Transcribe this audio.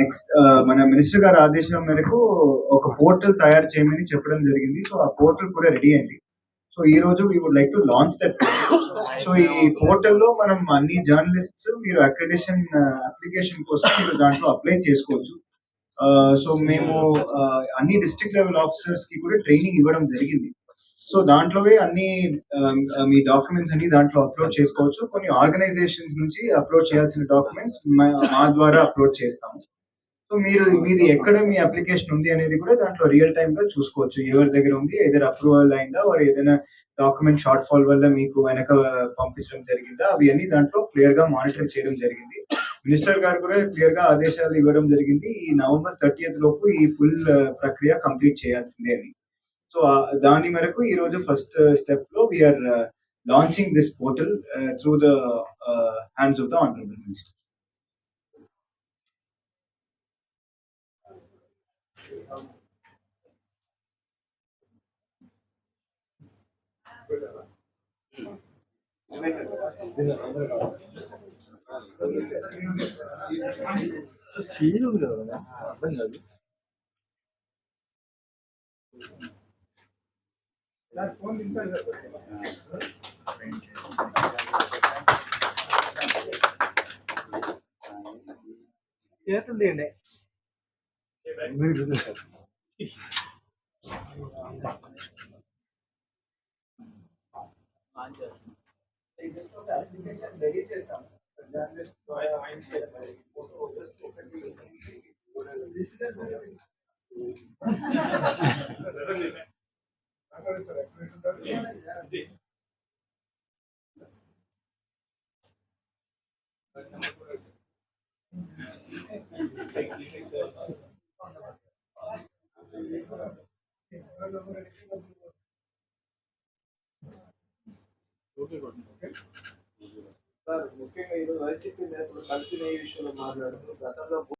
Next uh, మన minister గారి ఆదేశం మేరకు ఒక పోర్టల్ తయారు చేయమని చెప్పడం జరిగింది. సో ఆ పోర్టల్ కూడా రెడీ అయింది. సో ఈ రోజు we would like to launch that so ఈ పోర్టల్లో మనం అన్ని జర్నలిస్ట్స్ మీరు అక్రిడేషన్ అప్లికేషన్ uh, కోసం మీరు దాంట్లో అప్లై చేసుకోవచ్చు. Uh, సో మేము అన్ని డిస్ట్రిక్ట్ లెవెల్ ఆఫీసర్స్కి కూడా ట్రైనింగ్ ఇవ్వడం జరిగింది. సో దాంట్లోవే అన్ని um, మీ డాక్యుమెంట్స్ అన్ని దాంట్లో అప్లోడ్ చేసుకోవచ్చు. కొన్ని ఆర్గనైజేషన్స్ నుంచి అప్లోడ్ చేయాల్సిన డాక్యుమెంట్స్ మా ద్వారా అప్లోడ్ చేస్తాము. సో మీరు మీది ఎక్కడ మీ అప్లికేషన్ ఉంది అనేది కూడా దాంట్లో రియల్ టైమ్గా చూసుకోవచ్చు. ఎవరి దగ్గర ఉంది? ఏదైనా అప్రూవల్ అయిందా? వారు ఏదైనా డాక్యుమెంట్ షార్ట్ ఫాల్ వల్ల మీకు వెనక పంపించడం జరిగిందా? అవి అన్ని దాంట్లో క్లియర్గా మానిటర్ చేయడం జరిగింది. మినిస్టర్ గారు కూడా క్లియర్గా ఆదేశాలు ఇవ్వడం జరిగింది. ఈ నవంబర్ థర్టీఎత్ లోపు ఈ ఫుల్ uh, ప్రక్రియ కంప్లీట్ చేయాల్సిందే అని. సో దాని మేరకు ఈ రోజు ఫస్ట్ స్టెప్ uh, లో we are launching this portal through the hands of the honourable minister கீழுள்ளவனா அவன் அது ചേട്ടൻ്റെ Move to. Thank you. Sir ముఖ్యంగా ఈరోజు వైసీపీ నేతలు కలిసి ఈ విషయంలో మాట్లాడుతున్నారు గతంలో